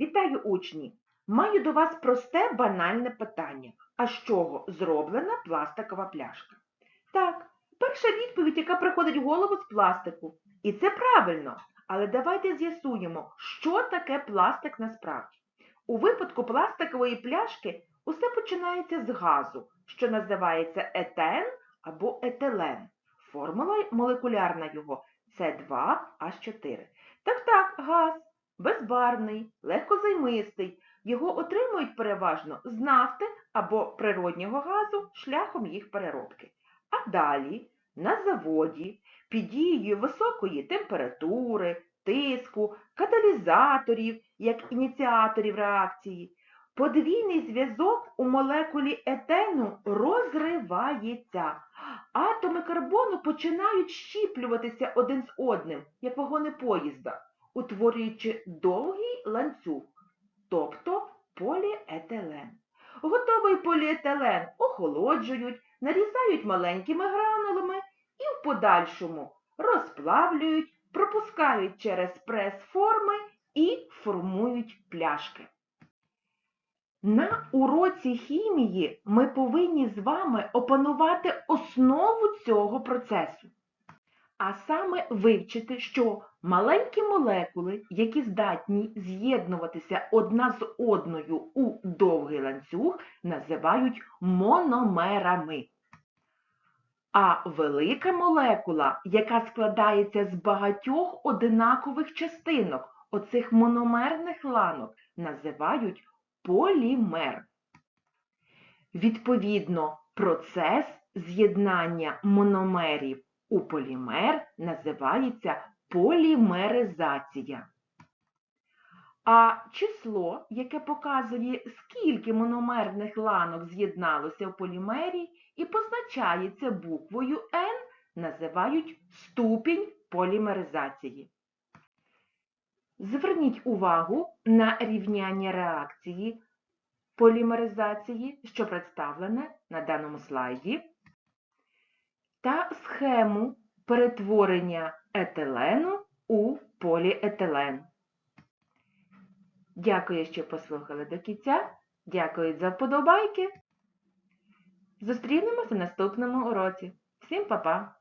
Вітаю, учні! Маю до вас просте банальне питання. А з чого зроблена пластикова пляшка? Так, перша відповідь, яка приходить в голову з пластику. І це правильно. Але давайте з'ясуємо, що таке пластик насправді. У випадку пластикової пляшки усе починається з газу, що називається етен або етилен. Формула молекулярна його С2H4. Так так, газ безбарвний, легкозаймистий. Його отримують переважно з нафти або природнього газу шляхом їх переробки. А далі на заводі під дією високої температури, тиску, каталізаторів, як ініціаторів реакції, подвійний зв'язок у молекулі етену розривається. Атоми карбону починають щіплюватися один з одним, як вагони поїзда утворюючи довгий ланцюг, тобто поліетилен. Готовий поліетилен охолоджують, нарізають маленькими гранулами і в подальшому розплавлюють, пропускають через прес-форми і формують пляшки. На уроці хімії ми повинні з вами опанувати основу цього процесу а саме вивчити, що маленькі молекули, які здатні з'єднуватися одна з одною у довгий ланцюг, називають мономерами. А велика молекула, яка складається з багатьох одинакових частинок, оцих мономерних ланок, називають полімер. Відповідно, процес з'єднання мономерів у полімер називається полімеризація. А число, яке показує, скільки мономерних ланок з'єдналося в полімері і позначається буквою N, називають ступінь полімеризації. Зверніть увагу на рівняння реакції полімеризації, що представлене на даному слайді та схему перетворення етилену у поліетилен. Дякую, що послухали до кінця. Дякую за вподобайки. Зустрінемося в наступному уроці. Всім па-па!